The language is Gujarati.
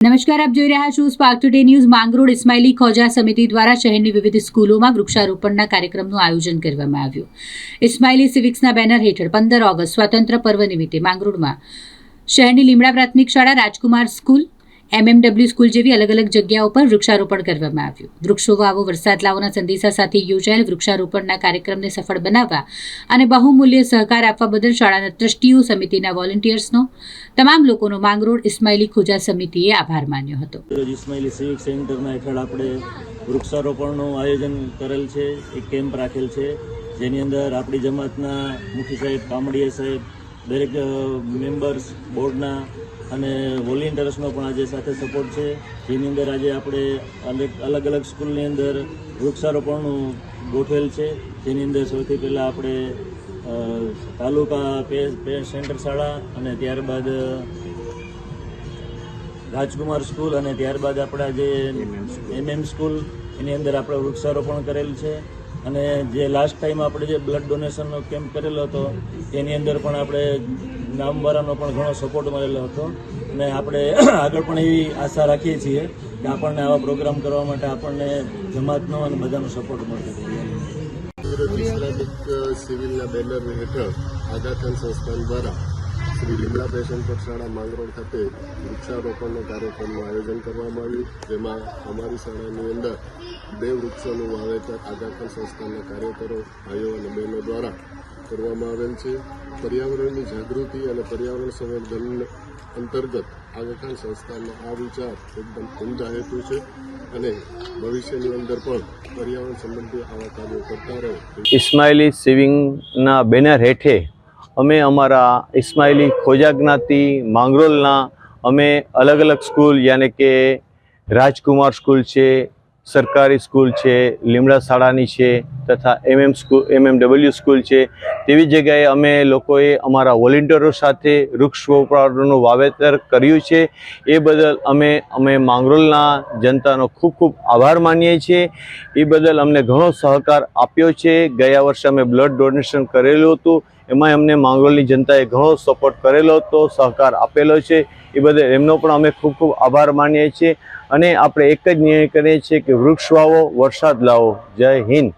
નમસ્કાર, આપ જોઈ રહ્યા છો Spark Today News Mangrol Ismaili Khoja સમિતિ દ્વારા શહેરની વિવિધ સ્કૂલોમાં વૃક્ષારોપણના કાર્યક્રમનું આયોજન કરવામાં આવ્યું. ઇસ્માઇલી સિવિક્સના બેનર હેઠળ પંદર ઓગસ્ટ સ્વાતંત્ર્ય પર્વ નિમિત્તે માંગરોળમાં શહેરની લીમડા પ્રાથમિક શાળા રાજકુમાર સ્કૂલ એમએમડબલ્યુ સ્કૂલ જેવી અલગ અલગ જગ્યાઓ પર વૃક્ષારોપણ કરવામાં આવ્યું. વૃક્ષો વાવો, વરસાદ લાવોના સંદેશા સાથે યોજાયેલ વૃક્ષારોપણના કાર્યક્રમને સફળ બનાવવા અને બહુમૂલ્ય સહકાર આપવા બદલ શાળાના ટ્રસ્ટીઓ સમિતિના વોલેન્ટિયર્સનો, તમામ લોકોનો માંગરોળ ઇસ્માઇલી ખોજા સમિતિએ આભાર માન્યો હતો. ઇસ્માઇલી સિવિક સેન્ટરના હેઠળ આપણે વૃક્ષારોપણનું આયોજન કરેલ છે, એક કેમ્પ રાખેલ છે. જેની અંદર આપણી જમાતના મુખી સાહેબ કામડીયા સાહેબ દરેક મેમ્બર્સ બોર્ડના અને વોલેન્ટિયર્સનો પણ આજે સાથે સપોર્ટ છે. જેની અંદર આજે આપણે અલગ અલગ અલગ સ્કૂલની અંદર વૃક્ષારોપણનું ગોઠવેલ છે. જેની અંદર સૌથી પહેલાં આપણે તાલુકા પે પે સેન્ટર શાળા અને ત્યારબાદ રાજકુમાર સ્કૂલ અને ત્યારબાદ આપણા જે એમએમ સ્કૂલ એની અંદર આપણે વૃક્ષારોપણ કરેલ છે. અને જે લાસ્ટ ટાઈમ આપણે જે બ્લડ ડોનેશનનો કેમ્પ કરેલો હતો, એની અંદર પણ આપણે નામવાળાનો પણ ઘણો સપોર્ટ મળેલો હતો. અને આપણે આગળ પણ એવી આશા રાખીએ છીએ કે આપણને આવા પ્રોગ્રામ કરવા માટે આપણને જમાતનો અને બધાનો સપોર્ટ મળતો સિવિલના બેનર હેઠળ આગાખાન સંસ્થાન દ્વારા શ્રી લીમડા પેશન શાળા માંગરોળ ખાતે વૃક્ષારોપણનો કાર્યક્રમનું આયોજન કરવામાં આવ્યું. જેમાં અમારી શાળાની અંદર બે વૃક્ષોનું વાવેતર આગાખાન સંસ્થાના કાર્યકરો, ભાઈઓ અને બહેનો દ્વારા કરવામાં આવેલ છે. પર્યાવરણની જાગૃતિ અને પર્યાવરણ સંવર્ધન અંતર્ગત આગાખાન સંસ્થાનો આ વિચાર એકદમ ઉમદા હેતુ છે અને ભવિષ્યની અંદર પણ પર્યાવરણ સંબંધી આવા કાર્યો કરતા રહે. ઇસ્માઇલી સિવિંગના બેનર હેઠે અમે અમારા ઇસ્માઇલી ખોજા જ્ઞાતિ માંગરોલના અમે અલગ અલગ સ્કૂલ, યાને કે રાજકુમાર સ્કૂલ છે, સરકારી સ્કૂલ છે, લીમડા શાળાની છે, તથા એમએમ સ્કૂલ એમએમડબલ્યુ સ્કૂલ છે. તેવી જગ્યાએ અમે લોકોએ અમારા વોલેન્ટિયરો સાથે વૃક્ષ રોપણનું વાવેતર કર્યું છે. એ બદલ અમે અમે માંગરોળના જનતાનો ખૂબ ખૂબ આભાર માનીએ છીએ. એ બદલ અમને ઘણો સહકાર આપ્યો છે. ગયા વર્ષે અમે બ્લડ ડોનેશન કરેલું હતું. એમાં અમને માંગરોળની જનતાએ ઘણો સપોર્ટ કરેલો હતો, સહકાર આપેલો છે. એ બદલ એમનો પણ અમે ખૂબ ખૂબ આભાર માનીએ છીએ. અને આપણે એક જ નિર્ણય કરીએ છીએ કે વૃક્ષ વાવો, વરસાદ લાવો. જય હિન્દ.